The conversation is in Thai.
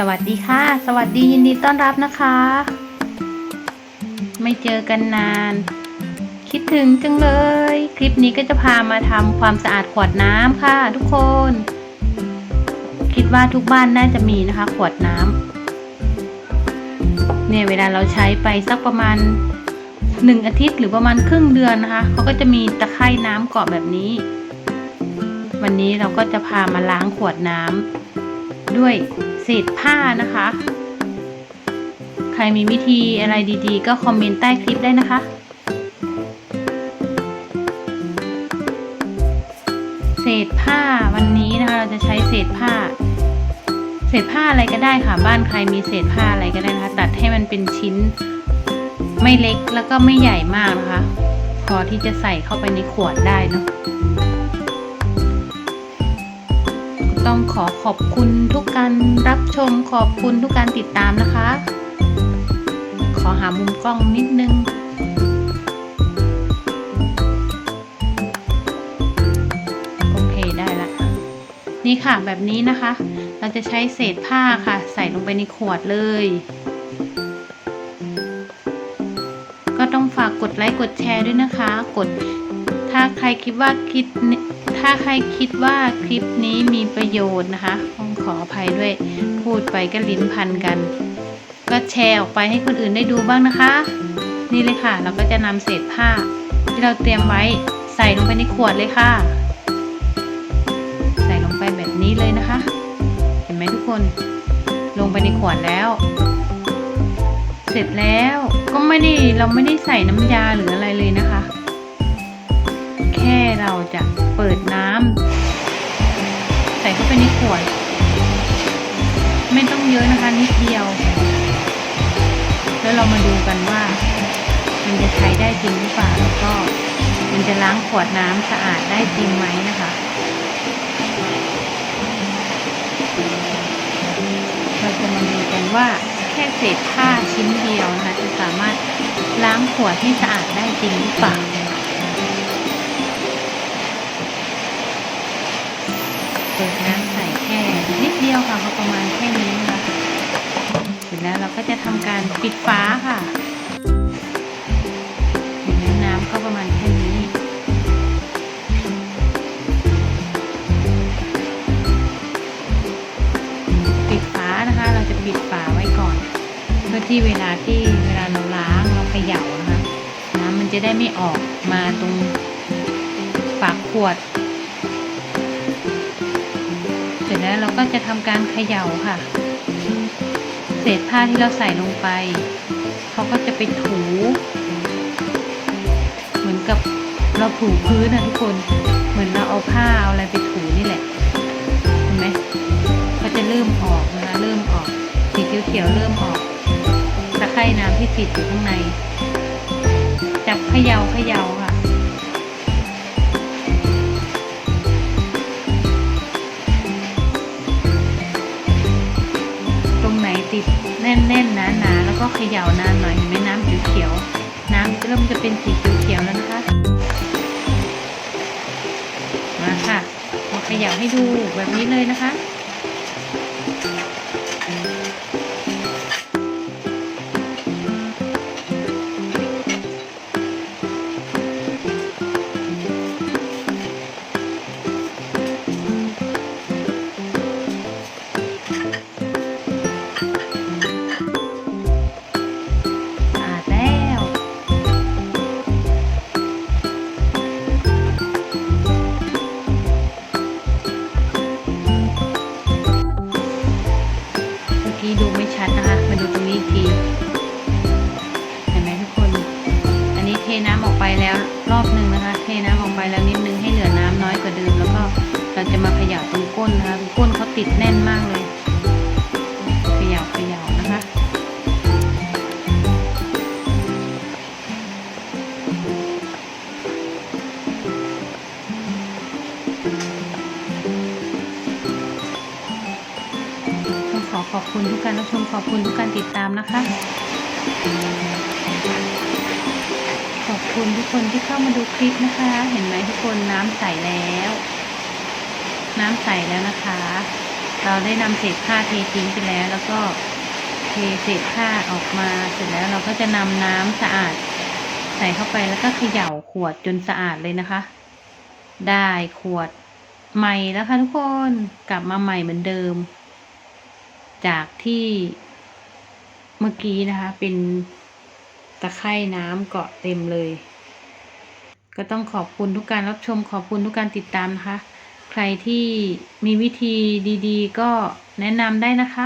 สวัสดีค่ะ สวัสดียินดีต้อนรับนะคะ ไม่เจอกันนาน คิดถึงจังเลย คลิปนี้ก็จะพามาทำความสะอาดขวดน้ำค่ะ ทุกคน คิดว่าทุกบ้านน่าจะมีนะคะ ขวดน้ำเนี่ยเวลาเราใช้ไปสักประมาณหนึ่งอาทิตย์หรือประมาณครึ่งเดือนนะคะเขาก็จะมีตะไคร่น้ำเกาะแบบนี้ วันนี้เราก็จะพามาล้างขวดน้ำด้วย เศษผ้านะคะ ใครมีวิธีอะไรดีๆ ก็คอมเมนต์ใต้คลิปได้นะคะเศษผ้าวันนี้นะคะเราจะใช้เศษผ้า เศษผ้าอะไรก็ได้ค่ะ บ้านใครมีเศษผ้าอะไรก็ได้นะคะ ตัดให้มันเป็นชิ้น ไม่เล็กแล้วก็ไม่ใหญ่มากนะคะ พอที่จะใส่เข้าไปในขวดได้เนาะ ต้องขอขอบคุณทุกการรับชมขอบคุณทุกการติดตามนะคะ ขอหามุมกล้องนิดนึง โอเคได้ละ นี่ค่ะแบบนี้นะคะ เราจะใช้เศษผ้าค่ะ ใส่ลงไปในขวดเลย ก็ต้องฝากกดไลค์กดแชร์ด้วยนะคะ กดถ้าใครคิดว่าคลิปนี้ ถ้าใครคิดว่าคลิปนี้มีประโยชน์นะคะต้องขออภัยด้วยพูดไปก็ลิ้นพันกัน ก็แชร์ออกไปให้คนอื่นได้ดูบ้างนะคะ นี่เลยค่ะ เราก็จะนำเศษผ้า ที่เราเตรียมไว้ใส่ลงไปในขวดเลยค่ะ ใส่ลงไปแบบนี้เลยนะคะ เห็นไหมทุกคน ลงไปในขวดแล้ว เสร็จแล้วก็ไม่ได้เราไม่ได้ใส่น้ำยาหรืออะไรเลยนะคะ เราจะเปิดน้ำใส่เข้าไปในขวด ไม่ต้องเยอะนะคะนิดเดียว แล้วเรามาดูกันว่า มันจะใช้ได้จริงหรือเปล่าแล้วก็ มันจะล้างขวดน้ำสะอาดได้จริงไหมนะคะเราจะมาดูกันว่าแค่เศษผ้าชิ้นเดียวนะคะจะสามารถล้างขวดให้สะอาดได้จริงหรือเปล่า เปิดน้ำใส่แค่นิดเดียวค่ะพอประมาณแค่นี้นะคะเสร็จแล้วเราก็จะทำการปิดฝาค่ะน้ำก็ประมาณแค่นี้ปิดฝานะคะ เราจะปิดฝาไว้ก่อน เพื่อที่เวลาที่เวลาเราล้างเราเขย่านะคะน้ำมันจะได้ไม่ออกมาตรงปาขวด แล้วเราก็จะทำการเขย่าค่ะ เศษผ้าที่เราใส่ลงไปเขาก็จะไปถู เหมือนกับเราถูพื้นนะทุกคนเหมือนเราเอาผ้าเอาอะไรไปถูนี่แหละเห็นไหมก็จะเริ่มออกนะคะเริ่มออกสีเขียวๆเริ่มออกตะไคร่น้ำที่ติดอยู่ข้างใน จับเขย่าเขย่าค่ะ แน่นๆหนาๆแล้วก็เขย่านานหน่อยเห็นไหมน้ำเขียวๆน้ำเริ่มจะเป็นสีเขียวๆแล้วนะคะมาค่ะมาเขย่าให้ดูแบบนี้เลยนะคะสะ แล้วรอบหนึ่งนะคะเทน้ำออกไปแล้วนิดนึงให้เหลือน้ำน้อยกว่าเดิมแล้วก็เราจะมาขย่าตรงก้นนะคะก้นเขาติดแน่นมากเลยขย่าขย่านะคะต้องขอขอบคุณทุกการรับชมขอบคุณทุกการติดตามนะคะ คุณทุกคนที่เข้ามาดูคลิปนะคะ เห็นไหมทุกคนน้ำใสแล้ว น้ำใสแล้วนะคะ เราได้นำเศษผ้าเททิ้งไปแล้ว แล้วก็เทเศษผ้าออกมาเสร็จแล้วเราก็จะนำน้ำสะอาดใส่เข้าไปแล้วก็เขย่าขวดจนสะอาดเลยนะคะ ได้ขวดใหม่แล้วค่ะทุกคนกลับมาใหม่เหมือนเดิม จากที่เมื่อกี้นะคะเป็น ตะไคร่น้ำเกาะเต็มเลย ก็ต้องขอบคุณทุกการรับชมขอบคุณทุกการติดตามนะคะ ใครที่มีวิธีดีๆ ก็แนะนำได้นะคะ